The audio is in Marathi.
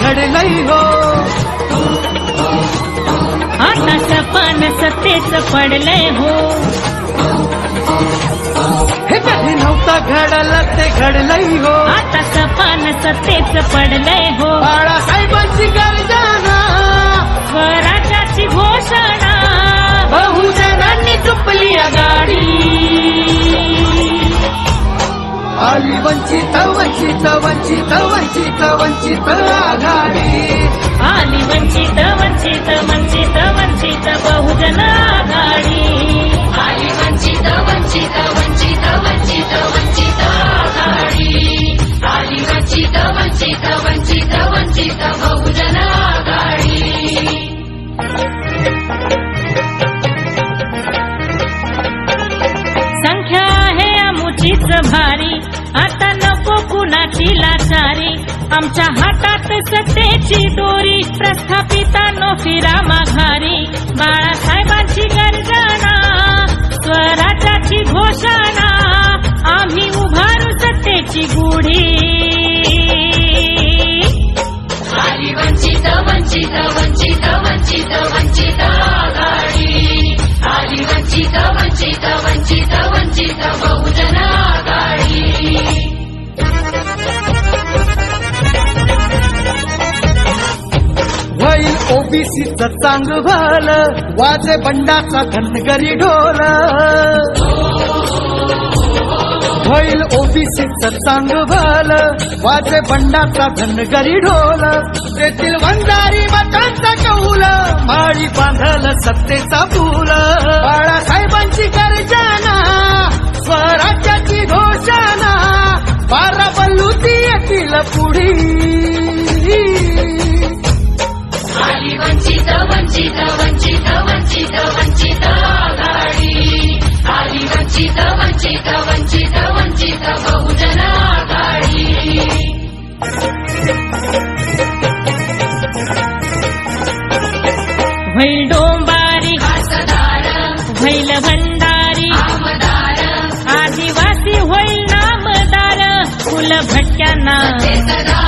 घडलंय हो आता सपान सत्तेच पडलंय हो. हे कधी नव्हता घडलं ते घडलंय हो आता सपान सत्तेच पडलंय हो. बाळासाहेबांची गर्जना. स्वराज्याची घोषणा. बहुजनांनी चुपली आघाडी. वंचित वंचित वंचित वंचित वंचित आघाडी. आता नको कुणाची लाचारी. आमच्या हातात सत्तेची दोरी. प्रस्थापिता नो फिरा माघारी. बाळासाहेबांची गर्जना. ओबीसीच चांग भाल वाजे बंडाचा धनगरी ढोल. होईल ओबीसीच चांग भाल वाजे बंडाचा धनगरी ढोल. तेथील वंजारी मतांचा कौल माळी बांधल सत्तेचा फूल. बाळासाहेबांची गर्जना स्वराज्याची घोषणा बारा बल्लुती येतील पुढी. वंचित बहुजन आघाडी डोंबारी खासदार होईल भंडारी आमदार. आदिवासी होईल नामदार फुल भटक्यांना सदा